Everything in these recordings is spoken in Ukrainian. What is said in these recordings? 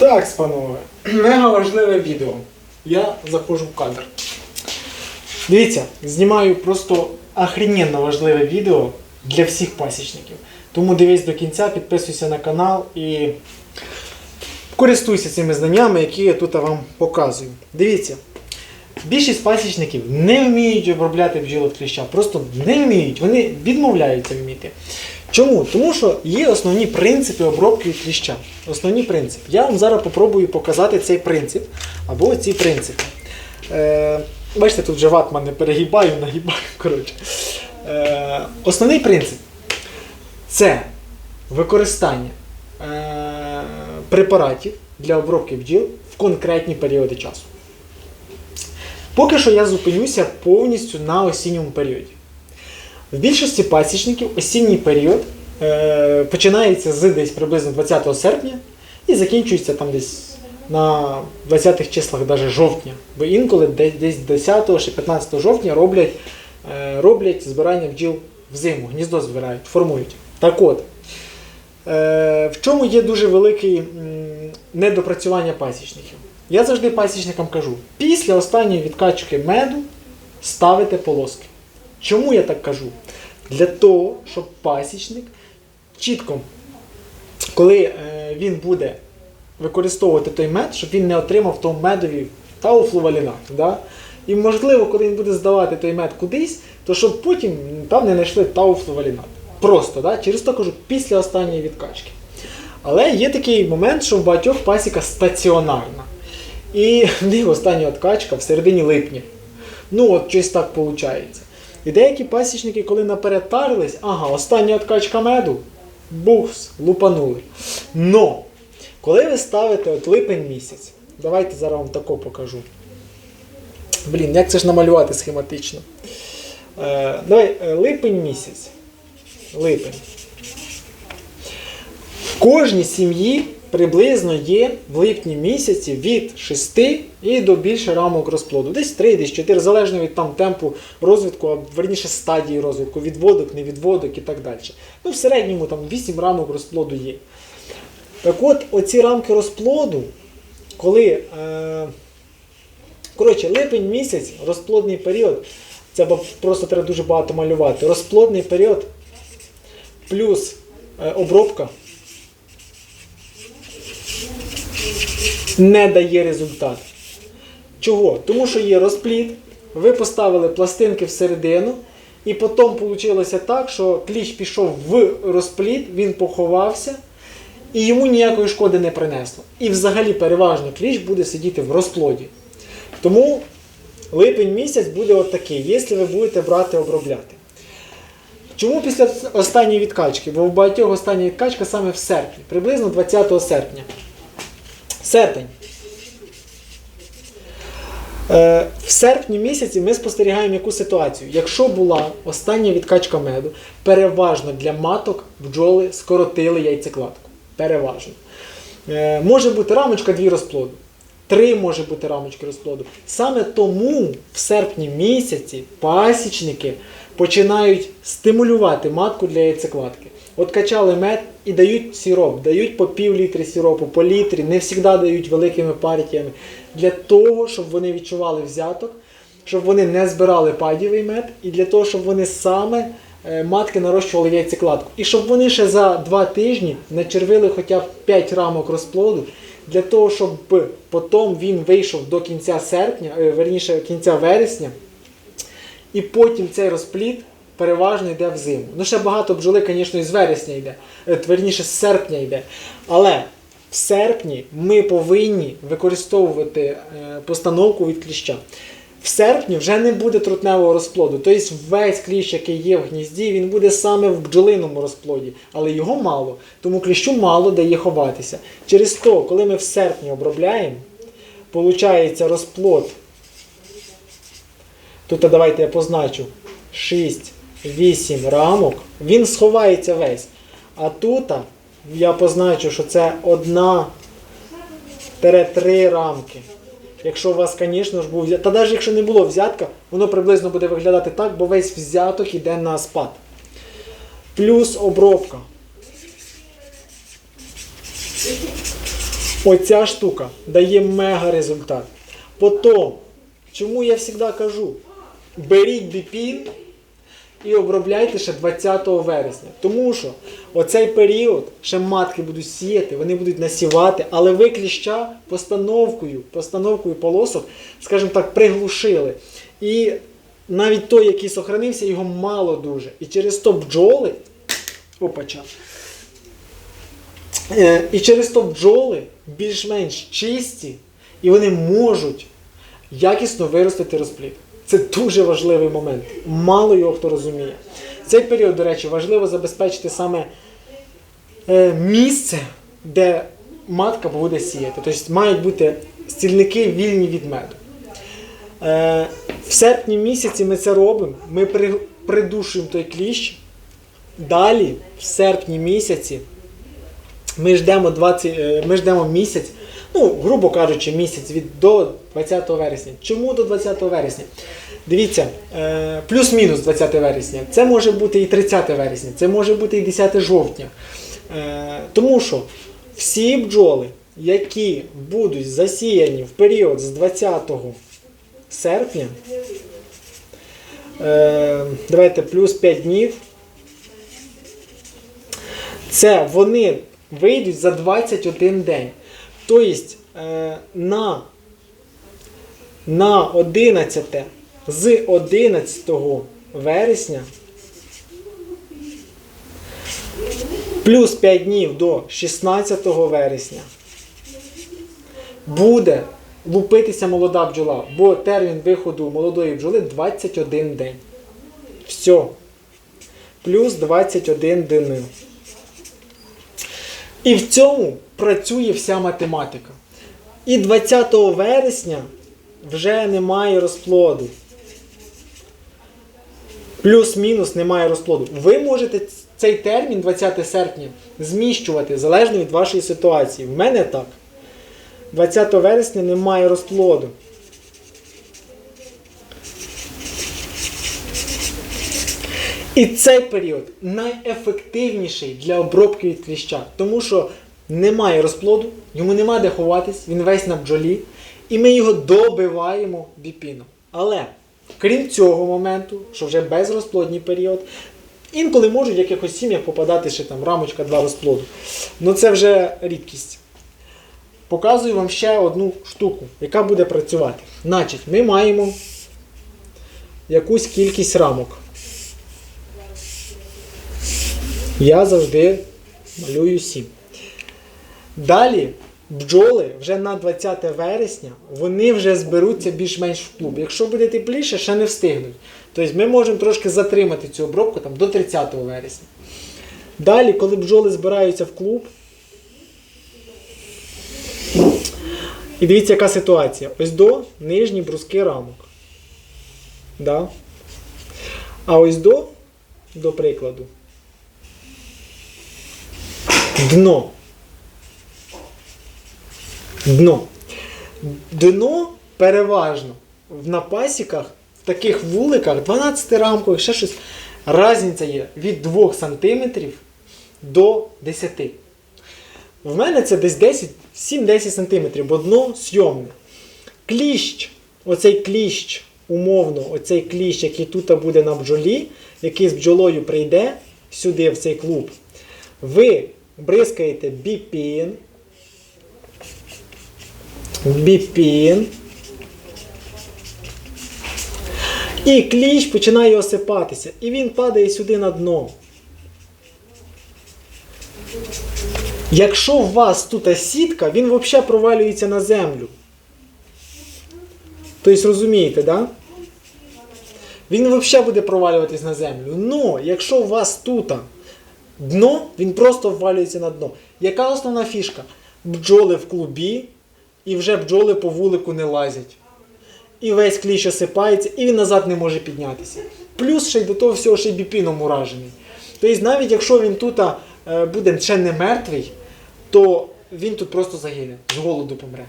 Так, панове, мега важливе відео. Я заходжу в кадр. Дивіться, знімаю просто охрененно важливе відео для всіх пасічників. Тому дивись до кінця, підписуйся на канал і користуйся цими знаннями, які я тут вам показую. Дивіться, більшість пасічників не вміють обробляти бджіл від кліща. Просто не вміють, вони відмовляються вміти. Чому? Тому що є основні принципи обробки кліща. Основні принципи. Я вам зараз попробую показати цей принцип або ці принципи. Е, бачите, тут вже ватман не перегибаю, нагибаю. Коротше. Е, основний принцип це використання е, препаратів для обробки бджіл в конкретні періоди часу. Поки що я зупинюся повністю на осінньому періоді. В більшості пасічників осінній період е, починається з десь приблизно 20 серпня і закінчується там десь на 20-х числах даже жовтня. Бо інколи десь 10 чи 15 жовтня роблять, е, роблять збирання бджіл взиму, гніздо збирають, формують. Так от, е, в чому є дуже велике недопрацювання пасічників? Я завжди пасічникам кажу: після останньої відкачки меду ставите полоски. Чому я так кажу? Для того, щоб пасічник чітко, коли е, він буде використовувати той мед, щоб він не отримав тому медові тауфлувалінат. Да? І можливо, коли він буде здавати той мед кудись, то щоб потім там не знайшли тауфлувалінат. Просто, да? через то кажу, після останньої відкачки. Але є такий момент, що в багатьох пасіка стаціонарна. І в них остання откачка в середині липня. Ну, от щось так виходить. І деякі пасічники, коли наперед тарились, ага, остання откачка меду, бухс, лупанули. Но, коли ви ставите от липень місяць, давайте зараз вам тако покажу. Блін, як це ж намалювати схематично? Е, давай, е, липень місяць. Липень. В кожній сім'ї приблизно є в липні місяці від 6 і до більше рамок розплоду. Десь 3, десь 4, залежно від там, темпу розвитку, а верніше стадії розвитку, відводок, невідводок і так далі. Ну, в середньому там 8 рамок розплоду є. Так от, оці рамки розплоду, коли. Е, коротше, липень місяць, розплодний період, це просто треба дуже багато малювати. Розплодний період плюс е, обробка не дає результат. Чого? Тому що є розплід, ви поставили пластинки всередину, і потім вийшло так, що кліщ пішов в розплід, він поховався, і йому ніякої шкоди не принесло. І взагалі переважно кліщ буде сидіти в розплоді. Тому липень місяць буде отакий, якщо ви будете брати обробляти. Чому після останньої відкачки? Бо в багатьох остання відкачка саме в серпні, приблизно 20 серпня. Серпень. Е, В серпні місяці ми спостерігаємо яку ситуацію. Якщо була остання відкачка меду, переважно для маток бджоли скоротили яйцекладку. Переважно. Е, Може бути рамочка дві розплоду. Три може бути рамочки розплоду. Саме тому в серпні місяці пасічники починають стимулювати матку для яйцекладки. От качали мед і дають сироп, дають по пів літри сиропу, по літрі, не завжди дають великими партіями. Для того, щоб вони відчували взяток, щоб вони не збирали падівий мед, і для того, щоб вони саме е, матки нарощували яйцекладку. І щоб вони ще за два тижні начервили хоча б 5 рамок розплоду, для того, щоб потім він вийшов до кінця серпня, е, верніше кінця вересня, і потім цей розплід переважно йде взиму. Ну, ще багато бджоли, звісно, з вересня йде, е, верніше з серпня йде. Але в серпні ми повинні використовувати е, постановку від кліща. В серпні вже не буде трутневого розплоду. Тобто весь кліщ, який є в гнізді, він буде саме в бджолиному розплоді, але його мало, тому кліщу мало дає ховатися. Через то, коли ми в серпні обробляємо, виходить розплод. Тут давайте я позначу 6-8 рамок, він сховається весь. А тут я позначу, що це одна 3 рамки. Якщо у вас, звісно ж, був взяток. Та навіть якщо не було взятка, воно приблизно буде виглядати так, бо весь взяток йде на спад. Плюс обробка. Оця штука дає мега результат. Потім, чому я завжди кажу, беріть біпін і обробляйте ще 20 вересня. Тому що оцей період ще матки будуть сіяти, вони будуть насівати, але ви кліща постановкою, постановкою полосок, скажімо так, приглушили. І навіть той, який сохранився, його мало дуже. І через то бджоли. Опача. Е, І через то бджоли більш-менш чисті, і вони можуть якісно виростити розплід. Це дуже важливий момент. Мало його хто розуміє. В цей період, до речі, важливо забезпечити саме е, місце, де матка буде сіяти. Тобто мають бути стільники вільні від меду. Е, в серпні місяці ми це робимо. Ми придушуємо той кліщ. Далі, в серпні місяці, ми ждемо 20, е, ми ждемо місяць, ну, грубо кажучи, місяць від до 20 вересня. Чому до 20 вересня? Дивіться, е, плюс-мінус 20 вересня. Це може бути і 30 вересня, це може бути і 10 жовтня. Е, Тому що всі бджоли, які будуть засіяні в період з 20 серпня, е, давайте плюс 5 днів. Це вони вийдуть за 21 день. Тобто е, на, на 11 з 11 вересня плюс 5 днів до 16 вересня буде лупитися молода бджола, бо термін виходу молодої бджоли 21 день. Все. Плюс 21 дни. І в цьому працює вся математика. І 20 вересня вже немає розплоду. Плюс-мінус немає розплоду. Ви можете цей термін 20 серпня зміщувати залежно від вашої ситуації. В мене так. 20 вересня немає розплоду. І цей період найефективніший для обробки від кліща, тому що немає розплоду, йому нема де ховатись, він весь на бджолі, і ми його добиваємо біпіном. Але крім цього моменту, що вже безрозплодній період, інколи можуть в якихось сім'ях попадати ще там рамочка два розплоду. Ну це вже рідкість. Показую вам ще одну штуку, яка буде працювати. Значить, ми маємо якусь кількість рамок. Я завжди малюю 7. Далі бджоли вже на 20 вересня вони вже зберуться більш-менш в клуб. Якщо буде тепліше, ще не встигнуть. Тобто ми можемо трошки затримати цю обробку там, до 30 вересня. Далі, коли бджоли збираються в клуб. І дивіться, яка ситуація. Ось до нижні бруски рамок. Да? А ось до, до прикладу. Дно. Дно. Дно переважно в напасіках, в таких вуликах, 12 рамкових, ще щось. Разниця є від 2 см до 10 В мене це десь 10, 7-10 см, бо дно сйомне. Кліщ, оцей кліщ, умовно, оцей кліщ, який тут буде на бджолі, який з бджолою прийде сюди, в цей клуб, ви бризкаєте біпін. Біпін. І кліщ починає осипатися. І він падає сюди на дно. Якщо у вас тут сітка, він взагалі провалюється на землю. Тобто розумієте, да? Він взагалі буде провалюватись на землю. Но якщо у вас тут дно, він просто ввалюється на дно. Яка основна фішка? Бджоли в клубі, і вже бджоли по вулику не лазять. І весь кліщ осипається, і він назад не може піднятися. Плюс ще й до того всього ще й біпіном уражений. Тобто, навіть якщо він тут е, буде ще не мертвий, то він тут просто загине, з голоду помре.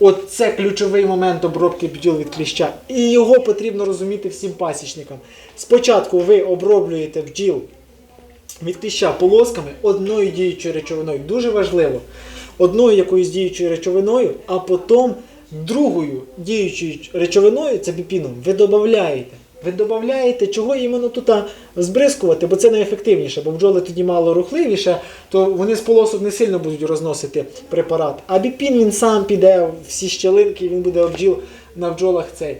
От це ключовий момент обробки бджіл від кліща. І його потрібно розуміти всім пасічникам. Спочатку ви оброблюєте бджіл від кліща полосками одною діючою речовиною. Дуже важливо. одною якоюсь діючою речовиною, а потім другою діючою речовиною, це біпіном, ви додаєте. Ви додаєте, чого іменно тут збризкувати, бо це найефективніше, бо бджоли тоді мало рухливіше, то вони з полосок не сильно будуть розносити препарат. А біпін він сам піде всі щелинки, він буде бджіл на бджолах цей.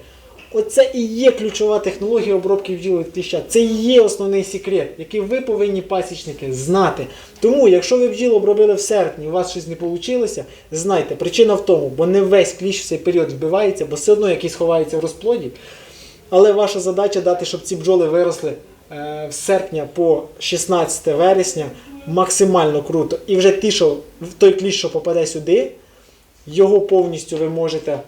Оце і є ключова технологія обробки бджіл від кліща. Це і є основний секрет, який ви повинні пасічники знати. Тому, якщо ви бджіл обробили в серпні, у вас щось не вийшло, знайте, причина в тому, бо не весь кліщ в цей період вбивається, бо все одно якийсь ховається в розплоді. Але ваша задача дати, щоб ці бджоли виросли е, з серпня по 16 вересня максимально круто. І вже ті, що той кліщ, що попаде сюди, його повністю ви можете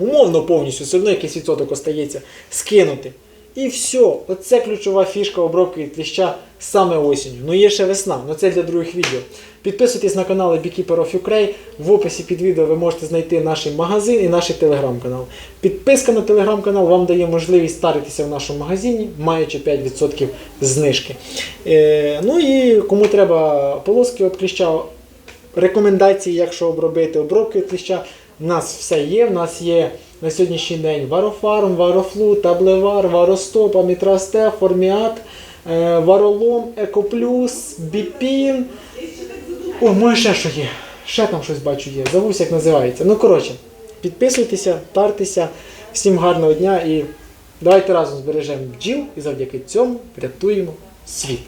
умовно повністю, все одно якийсь відсоток остається, скинути. І все, оце ключова фішка обробки від саме осінню. Ну є ще весна, але це для других відео. Підписуйтесь на канал Beekeeper of Ukraine. В описі під відео ви можете знайти наш магазин і наш телеграм-канал. Підписка на телеграм-канал вам дає можливість старитися в нашому магазині, маючи 5% знижки. Е, ну і кому треба полоски від кліща, рекомендації, як що обробити обробки від кліща. У нас все є. У нас є на сьогоднішній день варофарм, варофлу, таблевар, варостоп, амітрасте, форміат, е, варолом, екоплюс, біпін. О, може ще що є. Ще там щось бачу є. Забувся, як називається. Ну, коротше, підписуйтеся, тартеся. Всім гарного дня і давайте разом збережемо бджіл і завдяки цьому врятуємо світ.